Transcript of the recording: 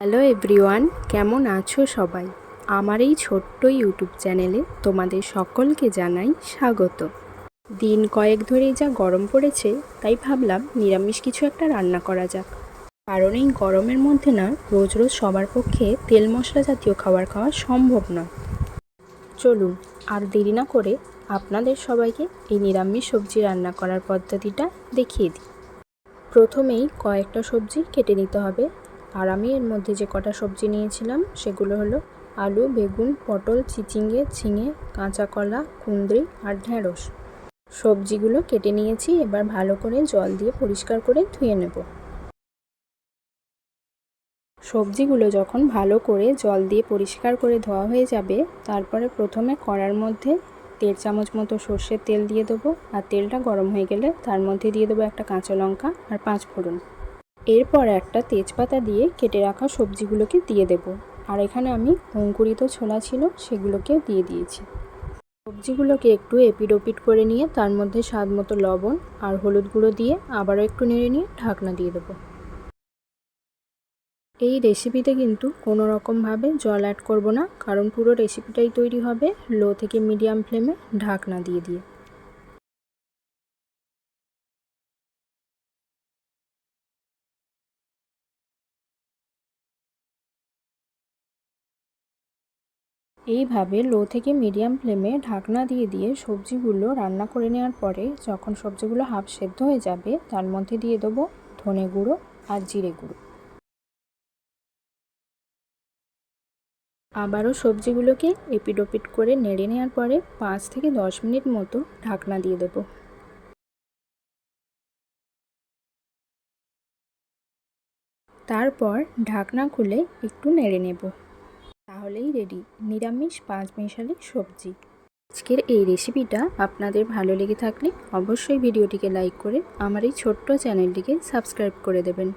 Hello everyone কেমন আছো সবাই? আমার এই ছোট্ট ইউটিউব চ্যানেলে তোমাদের সকলকে জানাই স্বাগত। দিন কয়েক ধরেই যা গরম পড়েছে, তাই ভাবলাম নিরামিষ কিছু একটা রান্না করা যাক। কারণ এই গরমের মধ্যে না, রোজ রোজ সবার পক্ষে তেল মশলা জাতীয় খাবার খাওয়া সম্ভব নয়। চলুন, আর দেরি না করে আপনাদের সবাইকে এই নিরামিষ সবজি রান্না করার পদ্ধতিটা দেখিয়ে দিই। প্রথমেই কয়েকটা সবজি কেটে নিতে হবে। আর আমি এর মধ্যে যে কটা সবজি নিয়েছিলাম, সেগুলো হলো আলু, বেগুন, পটল, চিচিঙ্গে, ঝিঙে, কাঁচা কলা, কুঁদরি আর ঢ্যাঁড়স সবজিগুলো কেটে নিয়েছি, এবার ভালো করে জল দিয়ে পরিষ্কার করে ধুয়ে নেব। সবজিগুলো যখন ভালো করে জল দিয়ে পরিষ্কার করে ধোয়া হয়ে যাবে, তারপরে প্রথমে কড়ার মধ্যে দেড় চামচ মতো সর্ষের তেল দিয়ে দেবো। আর তেলটা গরম হয়ে গেলে তার মধ্যে দিয়ে দেবো একটা কাঁচা লঙ্কা আর পাঁচ ফোড়ন। এরপর একটা তেজপাতা দিয়ে কেটে রাখা সবজিগুলোকে দিয়ে দেব। আর এখানে আমি অঙ্কুরিত ছোলা ছিল, সেগুলোকে দিয়ে দিয়েছি। সবজিগুলোকে একটু এপিড ওপিড করে নিয়ে তার মধ্যে স্বাদ মতো লবণ আর হলুদ গুঁড়ো দিয়ে আবারও একটু নেড়ে নিয়ে ঢাকনা দিয়ে দেবো। এই রেসিপিতে কিন্তু কোনো রকমভাবে জল অ্যাড করব না, কারণ পুরো রেসিপিটাই তৈরি হবে লো থেকে মিডিয়াম ফ্লেমে ঢাকনা দিয়ে দিয়ে। এইভাবে লো থেকে মিডিয়াম ফ্লেমে ঢাকনা দিয়ে দিয়ে সবজিগুলো রান্না করে নেওয়ার পরে যখন সবজিগুলো হাফ সেদ্ধ হয়ে যাবে, তার মধ্যে দিয়ে দেবো ধনে গুঁড়ো আর জিরে গুঁড়ো। আবারও সবজিগুলোকে এপিড ওপিড করে নেড়ে নেওয়ার পরে পাঁচ থেকে দশ মিনিট মতো ঢাকনা দিয়ে দেবো। তারপর ঢাকনা খুলে একটু নেড়ে নেব। তাহলেই রেডি নিরামিষ পাঁচ মিশালি সবজি। আজকের এই রেসিপিটা আপনাদের ভালো লেগে থাকলে অবশ্যই ভিডিওটিকে লাইক করে আমার এই ছোট্ট চ্যানেলটিকে সাবস্ক্রাইব করে দেবেন।